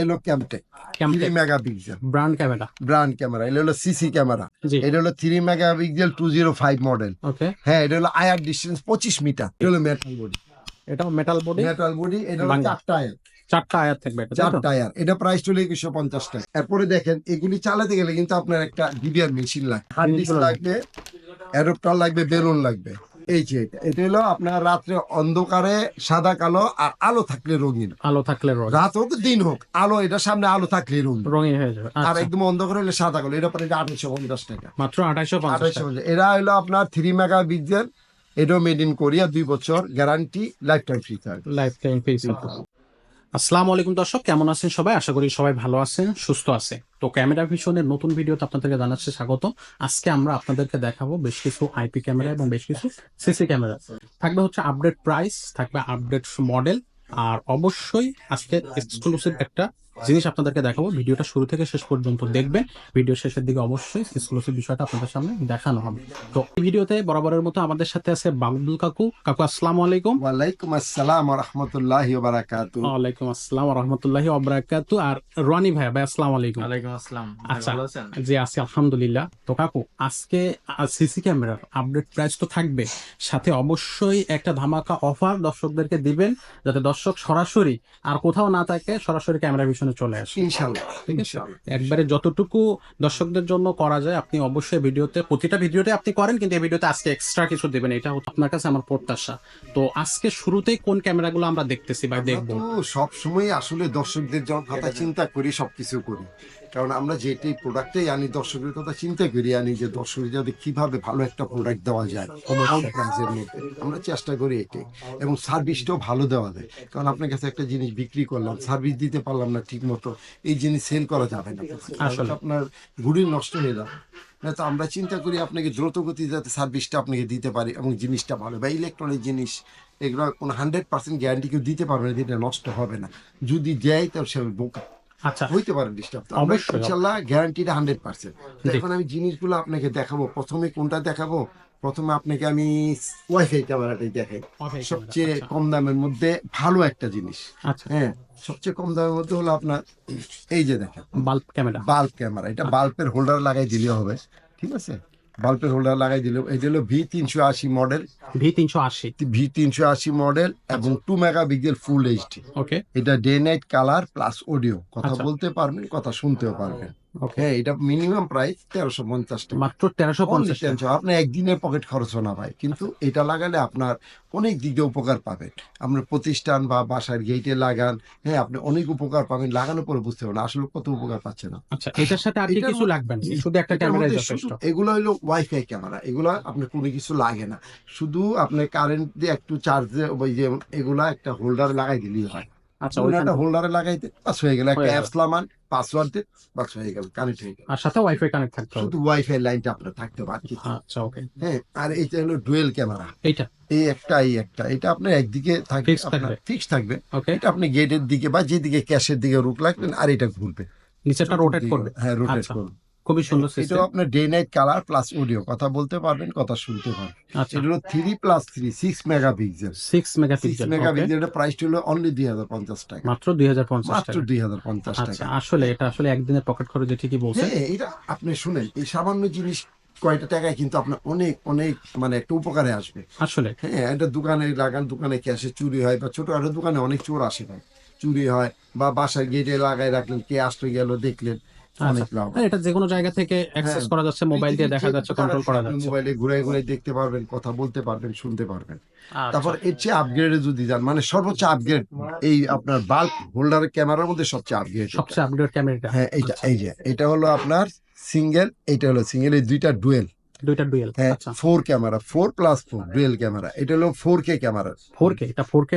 হলো CamTech three megapixel brand camera brand camera এটা হলো সিসি ক্যামেরা এটা হলো three megapixel two zero five model হ্যাঁ এটা হলো আয়ার ডিস্টেন্স পঁচিশ মিটার। এটা হলো মেটাল বডি এটাও মেটাল বডি মেটাল বডি এটা হলো চারটা আয়ার চারটা আয়ার থাকবে এটা? টায়ার এটা প্রাইস চলে পঞ্চাশ টাকা। এরপরে দেখেন এগুলি চালাতে গেলে কিন্তু আপনার একটা ডিবিআর মেশিন লাগবে। হার্ড ডিস্ক লাগবে অ্যাডপ্টার লাগবে বেলুন লাগবে। এই যে এটা এটা হলো আপনার রাত্রে অন্ধকারে সাদা কালো আর আলো থাকলে রঙিন। আলো থাকলে রঙিন। রাত হোক দিন হোক আলো এটা সামনে আলো থাকলে রঙিন। রঙিন হয়ে যাবে আর আচ্ছা। একদম অন্ধকার হলে সাদা কালো এটা পরে আঠাশশো পঞ্চাশ টাকা। মাত্র আঠাইশো পঞ্চাশ এরা হলো আপনার থ্রি মেগা পিক্সেল এটাও মেড ইন কোরিয়া দুই বছর গ্যারান্টি লাইফ টাইম ফ্রি থাকবে লাইফ টাইম ফেস আসসালামু আলাইকুম দর্শক, কেমন আছেন সবাই? আশা করি সবাই ভালো আছেন, সুস্থ আছে তো ক্যামেরা ভিশনের নতুন ভিডিওতে আপনাদেরকে জানাচ্ছি স্বাগত। আজকে আমরা আপনাদেরকে দেখাবো বেশ কিছু আইপি ক্যামেরা এবং বেশ কিছু সিসি ক্যামেরা। থাকবে হচ্ছে আপডেট প্রাইস থাকবে আপডেট মডেল আর অবশ্যই আজকে এক্সক্লুসিভ একটা জিনিস আপনাদেরকে দেখাবো। ভিডিওটা শুরু থেকে শেষ পর্যন্ত দেখবেন। ভিডিও শেষের দিকে অবশ্যই এক্সক্লুসিভ বিষয়টা আপনাদের সামনে দেখানো হবে। তো এই ভিডিওতে বরাবরের মতো আমাদের সাথে আছে বাবুল কাকু। কাকু আসসালামু আলাইকুম। ওয়ালাইকুম আসসালাম রহমতুল্লাহ বারাকাতু ওয়ালাইকুম আসসালাম রহমতুল্লাহি অবরাকাতু আর রনি ভাই ভাই আসসালামু আলাইকুম। ওয়ালাইকুম আসসালাম। আচ্ছা। ভালো আছেন? জি আছি আলহামদুলিল্লাহ। তো কাকু আজকে সিসি ক্যামেরার আপডেট প্রাইস তো থাকবে। সাথে অবশ্যই একটা ধামাকা অফার দর্শকদেরকে দিবেন যাতে দর্শক সরাসরি আর কোথাও না থাকে সরাসরি ক্যামেরা ভিশনে চলে আসে। একবারে যতটুকু দর্শকদের জন্য করা যায় আপনি অবশ্যই ভিডিওতে প্রতিটা ভিডিওতে আপনি করেন কিন্তু এই ভিডিওতে আজকে এক্সট্রা কিছু দেবেন এটা আপনার কাছে আমার প্রত্যাশা। তো আজকে শুরুতেই কোন ক্যামেরাগুলো আমরা দেখতেছি বা দেখব? সব সময় আসলে দর্শকদের জন্য কথা চিন্তা করি সবকিছু করি। কারণ আমরা যেটি প্রোডাক্টই আনি দর্শকের কথা চিন্তা করি আনি যে দর্শকের যাতে কীভাবে ভালো একটা প্রোডাক্ট দেওয়া যায় কম প্রাইসের মধ্যে। আমরা চেষ্টা করি এটাই এবং সার্ভিসটাও ভালো দেওয়া যায়। কারণ আপনার কাছে একটা জিনিস বিক্রি করলাম সার্ভিস দিতে পারলাম না ঠিক মতো এই জিনিস সেল করা যাবে না। আসলে। আপনার ঘুড়ি নষ্ট হয়ে যাবে। না তো আমরা চিন্তা করি আপনাকে দ্রুত গতি যাতে সার্ভিসটা আপনাকে দিতে পারি এবং জিনিসটা ভালো। বা ইলেকট্রনিক জিনিস এগুলো কোনো হান্ড্রেড পার্সেন্ট গ্যারান্টি কেউ দিতে পারবে না যেটা নষ্ট হবে না। যদি দেয় তাহলে সে বোকা। আচ্ছা। হইতে পারে ডিস্টার্ব অবশ্যই। ইনশাল্লাহ গ্যারান্টিটা হান্ড্রেড পার্সেন্ট এখন আমি জিনিসগুলো আপনাকে দেখাবো। প্রথমে কোনটা দেখাবো? প্রথমে আপনাকে আমি ওয়াইফাই ক্যামেরাটাই দেখাই। সবচেয়ে আচ্ছা। কম দামের মধ্যে ভালো একটা জিনিস। আচ্ছা। হ্যাঁ সবচেয়ে কম দামের মধ্যে হলো আপনার এই যে দেখেন। বাল্ব ক্যামেরা বাল্ব ক্যামেরা এটা বাল্বের হোল্ডার লাগাই দিলে হবে। ঠিক আছে? বাল্বের হোল্ডার লাগাই দিল। এটা হলো ভি তিনশো আশি মডেল ভি তিনশো আশি ভি তিনশো আশি মডেল এবং two megapixel full HD okay এটা day night colour plus audio কথা আচ্ছা। বলতে পারবেন কথা শুনতেও পারবেন। ওকে হ্যাঁ এটা মিনিমাম প্রাইস তেরোশো পঞ্চাশ টাকা। মাত্র তেরোশো পঞ্চাশ টাকা। আপনার একদিনের পকেট খরচ না ভাই। কিন্তু এটা লাগালে আপনার অনেক দিক দিয়ে উপকার পাবেন। আপনার প্রতিষ্ঠান বা বাসার গেটে লাগান হ্যাঁ আপনি অনেক উপকার পাবেন। লাগানোর পরে বুঝতে পারবেন আসলে কত উপকার পাচ্ছেন না আচ্ছা এটার সাথে আর কিছু লাগবে না? শুধু একটা ক্যামেরা যথেষ্ট। এগুলো হলো ওয়াইফাই ক্যামেরা এগুলো আপনার কোনো কিছু লাগে না। শুধু আপনার কারেন্ট দিয়ে একটু চার্জে ওই যে এগুলা একটা হোল্ডার লাগাই দিলেই হয়। আচ্ছা হোল্ডারে লাগাইতে হয়ে গেল। একটা অ্যাপস লামান পাসওয়ার্ড বাক্স হয়ে গেল কানেক্ট হয়ে গেল। আর সাথে ওয়াইফাই কানেক্ট থাকতে হবে। শুধু ওয়াইফাই লাইনটা আপনার থাকতে হবে আর আচ্ছা ওকে হ্যাঁ আর এইটা হলো ডুয়েল ক্যামেরা এইটা? এই একটা এই একটা। এটা আপনার একদিকে থাকবে আপনার থাকবে। ফিক্স থাকবে। ওকে এটা আপনি গেটের দিকে বা যেদিকে ক্যাশের দিকে রুট লাগবেন আর এটা ঘুরবে। নিচেটা রোটেট করবে? হ্যাঁ রোটেট আচ্ছা। করবে। খুবই সুন্দর সিস্টেম আপনার day night colour plus audio কথা বলতে পারবেন কথা শুনতে পারবেন। আচ্ছা। এটা হলো three plus three six megapixel six six megapixel megapixel এটা প্রাইস হলো অনলি দুই হাজার পঞ্চাশ টাকা। মাত্র দুই হাজার পঞ্চাশ মাত্র টাকা। দুই হাজার পঞ্চাশ আচ্ছা আসলে এটা আসলে একদিনের পকেট খরচে ঠিকই বলছেন। হ্যাঁ এটা আপনি শুনেন এই সামান্য জিনিস কয়টা টাকায় কিন্তু আপনার অনেক অনেক মানে একটা উপকারে আসবে। আসলে। হ্যাঁ এটা দোকানে লাগান দোকানে ক্যাশে চুরি হয় বা ছোট একটা দোকানে অনেক চোর আসে ভাই চুরি হয় বা বাসায় গেটে লাগাই রাখলেন কে আসতে গেল দেখলেন। এটা যে কোনো জায়গা থেকে অ্যাক্সেস। করা যাচ্ছে মোবাইল দিয়ে দেখা যাচ্ছে কন্ট্রোল করা যাচ্ছে। মোবাইলে ঘুরে ঘুরে দেখতে পারবেন কথা বলতে পারবেন শুনতে পারবেন। আচ্ছা, তারপর এর চেয়ে আপগ্রেডে যদি যান মানে সর্বোচ্চ আপগ্রেড এই আপনার বাল্ব হোল্ডারের ক্যামেরার মধ্যে সবচেয়ে আপগ্রেড সবচেয়ে আপগ্রেড ক্যামেরাটা হ্যাঁ এইটা এই যে এটা হলো আপনার সিঙ্গেল এটা হলো সিঙ্গেল এই দুইটা ডুয়েল দুইটা ডুয়েল হ্যাঁ four camera four plus four dual camera এটা হলো four K camera four K এটা ফোর কে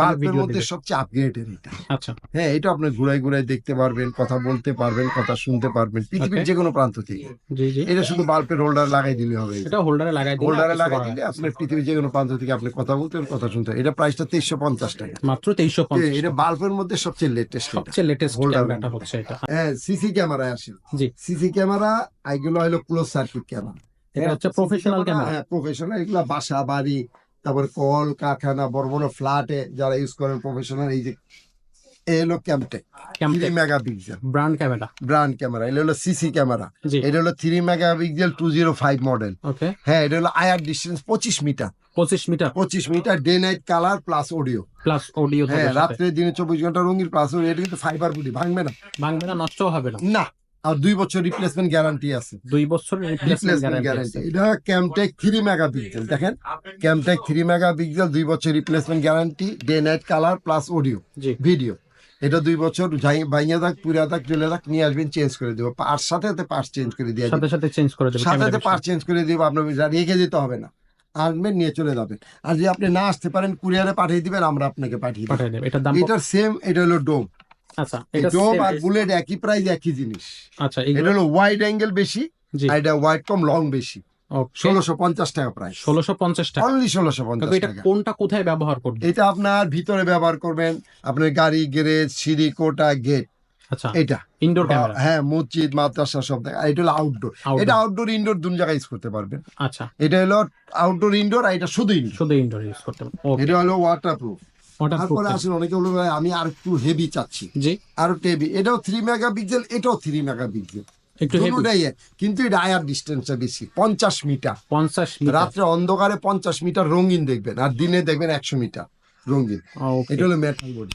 বাল্বের মধ্যে সবচেয়ে আপগ্রেডের এটা। আচ্ছা। হ্যাঁ এটা আপনি ঘুরাই ঘুরাই দেখতে পারবেন কথা বলতে পারবেন কথা শুনতে পারবেন পৃথিবীর যে কোনো প্রান্ত থেকে। জি জি। এটা শুধু বাল্বের হোল্ডার লাগাই দিলে হবে। এটা হোল্ডারে লাগাই দিলে হোল্ডারে লাগাই দিলে নেই। আপনার পৃথিবীর যে কোনো প্রান্ত থেকে আপনি কথা বলতে কথা শুনতে। এটা প্রাইসটা তেইশশো পঞ্চাশ টাকা। মাত্র তেইশশো পঞ্চাশ এটা বাল্বের মধ্যে সবচেয়ে লেটেস্ট সবচেয়ে লেটেস্ট ক্যামেরাটা হচ্ছে এটা। হ্যাঁ সিসি ক্যামেরায় আসে। জি। সিসি ক্যামেরা এগুলো হলো ক্লোজ সার্কিট ক্যামেরা এটা হচ্ছে প্রফেশনাল ক্যামেরা হ্যাঁ প্রফেশনাল এগুলো বাসা বাড়ি তারপর কল কারখানা বড় বড় ফ্ল্যাটে যারা ইউজ করেন প্রফেশনাল এই যে এ হলো CamTech three CamTech mega brand camera brand camera এটা হলো সিসি ক্যামেরা এটা হলো three megapixel two zero five model okay হ্যাঁ এটা হলো আয়ার ডিস্টেন্স পঁচিশ মিটার। পঁচিশ মিটার। পঁচিশ metre day night colour plus audio plus audio হ্যাঁ রাত্রে দিনে চব্বিশ ঘণ্টা রঙিন প্লাস অডিও এটা কিন্তু ফাইবার বডি ভাঙবে না। ভাঙবে না নষ্ট হবে না। না। আর দুই বছর রিপ্লেসমেন্ট গ্যারান্টি আছে। দুই বছর রিপ্লেসমেন্ট গ্যারান্টি এটা ক্যামটেক থ্রি মেগা পিক্সেল দেখেন? ক্যামটেক থ্রি মেগা পিক্সেল দুই বছর replacement guarantee day night colour plus audio জি। ভিডিও এটা দুই বছর ভাইয়া থাক পুরা থাক চলে থাক নিয়ে আসবেন চেঞ্জ করে দেবো। পার্ট সাথে সাথে পার্ট চেঞ্জ করে দিয়ে সাথে সাথে চেঞ্জ করে দেবে সাথে সাথে পার্ট চেঞ্জ করে দিব আপনার রেখে দিতে হবে না। আসবেন নিয়ে চলে যাবেন। আর যদি আপনি না আসতে পারেন কুরিয়ারে পাঠিয়ে দিবেন আমরা আপনাকে পাঠিয়ে দেবো। এটার সেম এটা হলো ডোম আচ্ছা এটা ডোম আর বুলেট একই প্রাইস একই জিনিস। আচ্ছা এটা হলো ওয়াইড অ্যাঙ্গেল বেশি আর এটা ওয়াইড কম লং বেশি। ষোলোশো পঞ্চাশ টাকা প্রাইস ষোলোশো পঞ্চাশ টাকা। অনলি ষোলোশো পঞ্চাশ এটা টাকা। কোনটা কোথায় ব্যবহার করবে এটা আপনার ভিতরে ব্যবহার করবেন আপনার গাড়ি গ্যারেজ সিঁড়ি কোটা গেট আচ্ছা এটা। ইনডোর ক্যামেরা হ্যাঁ মসজিদ মাদ্রাসা সব জায়গায়। এটা হলো আউটডোর এটা আউটডোর ইনডোর দুই জায়গায় ইউজ করতে পারবেন। আচ্ছা। এটা হলো আউটডোর ইনডোর আর এটা শুধু ইনডোর শুধু ইনডোর ইউজ করতে হবে এটা হলো ওয়াটার প্রুফ ওয়াটার তারপরে আসলে অনেকে বলবে আমি আর একটু হেভি চাচ্ছি। আরও হেভি এটাও থ্রি মেগা পিক্সেল এটাও থ্রি মেগা পিক্সেল। কিন্তু এটা আয়ার ডিস্টেন্সটা বেশি পঞ্চাশ মিটার। পঞ্চাশ মিটার। রাত্রে অন্ধকারে পঞ্চাশ মিটার রঙিন দেখবেন আর দিনে দেখবেন একশো মিটার রঙিন। এটা হলো মেটাল বডি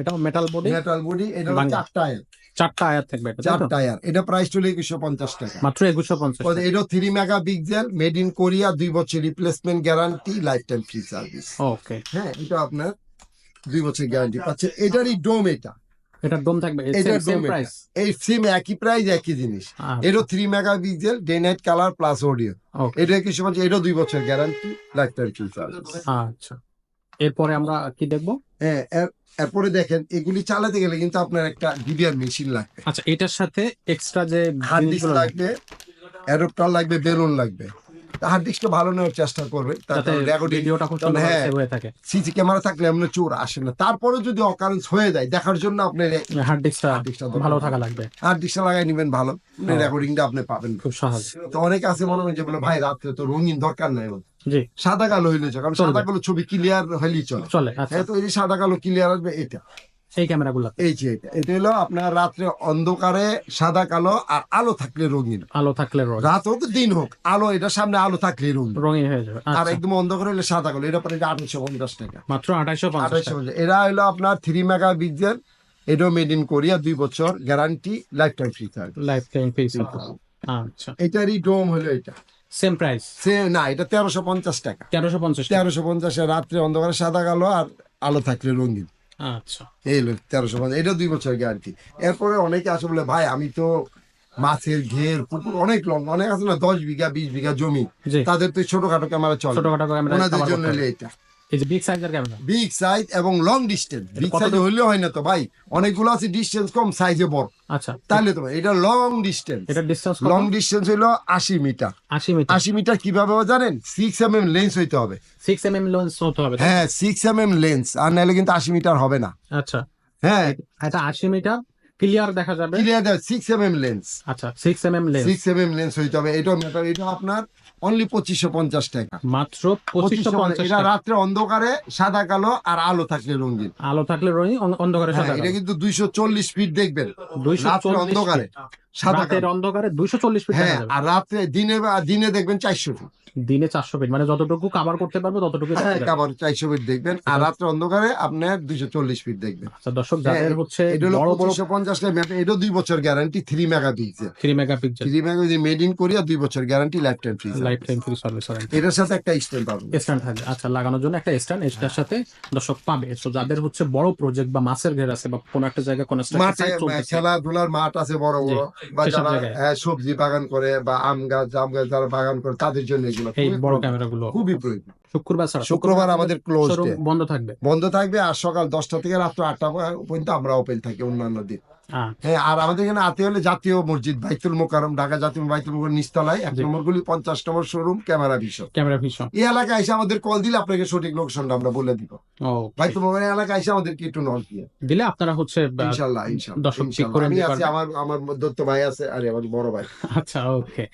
এটাও মেটাল বডি মেটাল বডি এটা চারটা আয়ার চারটা আয়াত থাকবে এটা চারটা আয়ার এটা প্রাইস চলে একুশশো পঞ্চাশ টাকা। মাত্র একুশশো পঞ্চাশ তো এটাও three megapixel made in Korea দুই বছর replacement guarantee lifetime free service okay. হ্যাঁ এটা আপনার দুই বছর গ্যারান্টি পাচ্ছে। এটারই ডোম এটা। এটার দম থাকবে। এটার এটা। প্রাইস এই সেম একই প্রাইস একই জিনিস। এটাও three megapixel day night colour plus audio এটা কিছু বলছে এটাও দুই বছর গ্যারান্টি লাইফ টাইম আচ্ছা। এরপরে আমরা কি দেখব? হ্যাঁ এরপরে দেখেন এগুলি চালাতে গেলে কিন্তু আপনার একটা ডিবিআর মেশিন লাগবে। আচ্ছা এটার সাথে এক্সট্রা যে হার্ড ডিস্ক লাগবে অ্যাডপ্টার লাগবে বেলুন লাগবে। হার্ড ডিস্কটা ভালো নেওয়ার চেষ্টা করবে হ্যাঁ। হয়ে সিসি ক্যামেরা থাকলে এমন চোর আসে না। তারপরে যদি অকারেন্স হয়ে যায় দেখার জন্য আপনি হার্ড ডিস্কটা diskটা দরকার। ভালো থাকা লাগবে। হার্ড ডিস্কটা লাগাই নেবেন ভালো হ্যাঁ। রেকর্ডিংটা আপনি পাবেন। খুব সহজ। তো অনেক আছে মনে হয় যে বলে ভাই রাত্রে তো রঙিন দরকার নাই। সাদা কালো হইলে চলে কারণ সাদা কালো ছবি ক্লিয়ার হইলেই চলে। চলে আচ্ছা। হ্যাঁ তো এই সাদা কালো ক্লিয়ার আসবে এটা। এই ক্যামেরাগুলো। এই যে এটা। এটা হলো আপনার রাত্রে অন্ধকারে সাদা কালো আর আলো থাকলে রঙিন। আলো থাকলে রোজ রাত হোক দিন হোক আলো এটা সামনে আলো থাকলে রঙিন। রঙিন হয়ে যাবে। আর আচ্ছা। একদম অন্ধকার হলে সাদা কালো। এটা পরে আঠাশশো পঞ্চাশ টাকা। মাত্র আঠাইশো পঞ্চাশ আঠাশশো পঞ্চাশ। এরা হলো আপনার থ্রি মেগা পিক্সেল এটাও মেড ইন কোরিয়া দুই বছর গ্যারান্টি লাইফ টাইম ফ্রি থাকবে লাইফ টাইম ফেস আচ্ছা। এটারই ডোম হলো এটা। সেম প্রাইস সে না এটা তেরোশো পঞ্চাশ টাকা। তেরোশো পঞ্চাশ তেরোশো পঞ্চাশে রাত্রে অন্ধকারে সাদা কালো আর আলো থাকলে রঙিন। আচ্ছা। এই হলো তেরোশো পঞ্চাশ এটা দুই বছর গ্যারান্টি এরপরে অনেকে আসে বলে ভাই আমি তো মাছের ঘের পুকুর অনেক লং অনেক আছে না দশ বিঘা বিশ বিঘা জমি। তাদের তো ছোটখাটো ক্যামেরা চলে। ছোটখাটো ক্যামেরা ওনাদের জন্য এটা। এই যে বিগ সাইজের ক্যামেরা বিগ সাইজ এবং লং ডিস্টেন্স বিগ সাইজ হইলে হয় না তো ভাই। অনেকগুলো আছে ডিস্টেন্স কম সাইজে বড়। আচ্ছা। তাহলে তো এটা লং ডিস্টেন্স এটার ডিসটেন্স লং ডিস্টেন্স হইল আশি মিটার। আশি মিটার। আশি মিটার কীভাবে জানেন? সিক্স এম এম লেন্স হইতে হবে। সিক্স এম এম লেন্স হতে হবে হ্যাঁ সিক্স এম এম লেন্স আর নাহলে কিন্তু আশি মিটার হবে না। আচ্ছা। হ্যাঁ। এটা আশি মিটার। ক্লিয়ার দেখা যাবে? Clear six M M lens আচ্ছা M M lens six M M lens হইতে হবে। এটা ম্যাটার এটা আপনার অনলি পঁচিশশো পঞ্চাশ টাকা। মাত্র পঁচিশশো এটা টাকা। রাত্রে অন্ধকারে সাদা কালো আর আলো থাকলে রঙিন। আলো থাকলে রঙিন অন্ধকারে হ্যাঁ, সাদা এটা কিন্তু দুইশো চল্লিশ ফিট দেখবেন। দুইশো রাত্রে অন্ধকারে। রাতের অন্ধকারে দুইশো চল্লিশ ফিট হ্যাঁ আর রাত্রে দিনে দিনে দেখবেন চারশো ফিট দিনে চারশো ফিট মানে যতটুকু কাভার করতে পারবে ততটুকু হ্যাঁ কাবার চারশো ফিট দেখবেন। আর রাত্রে অন্ধকারে আপনার দুইশো চল্লিশ ফিট দেখবেন। আচ্ছা দর্শক যাদের হ্যাঁ, হচ্ছে বড় বড় পঞ্চাশ এটা দুই বছর guarantee three megapixel three megapixel three mega made in Korea দুই বছর guarantee lifetime free lifetime free service এটার সাথে একটা স্ট্যান্ড পাবেন। স্ট্যান্ড থাকবে। আচ্ছা লাগানোর জন্য একটা স্ট্যান্ড এটার সাথে দর্শক পাবে। তো যাদের হচ্ছে বড় প্রজেক্ট বা মাছের ঘের আছে বা কোনো একটা জায়গায় কোনো খেলাধুলার মাঠ আছে বড় বড়। বা যারা হ্যাঁ, সবজি বাগান করে বা আম গাছ জাম গাছ যারা বাগান করে তাদের জন্য এগুলো বড়। ক্যামেরাগুলো খুবই প্রয়োজন। শুক্রবার ছাড়া। শুক্রবার আমাদের ক্লোজ বন্ধ থাকবে? বন্ধ থাকবে আর সকাল দশটা থেকে রাত্র আটটা পর্যন্ত আমরা ওপেন থাকি অন্যান্য দিন। হ্যাঁ হ্যাঁ আর আমাদের এখানে আতে হলে জাতীয় মসজিদ বাইতুল মোকারম ঢাকা জাতীয় বাইতুল মোকারম নিচতলায়। এক নম্বর গুলি পঞ্চাশ number showroom camera vision camera vision এই এলাকায় এসে আমাদের কল দিলে আপনাকে সঠিক লোকেশনটা আমরা বলে দিব। বাইতুল মোকারম এলাকায় এসে আমাদেরকে একটু নল দিয়ে। দিলে আপনারা হচ্ছে ইনশাল্লাহ ইনশাল্লাহ দর্শক ঠিক করে আমি আছি আমার আমার দত্ত ভাই আছে আর আমার বড় ভাই। আচ্ছা ওকে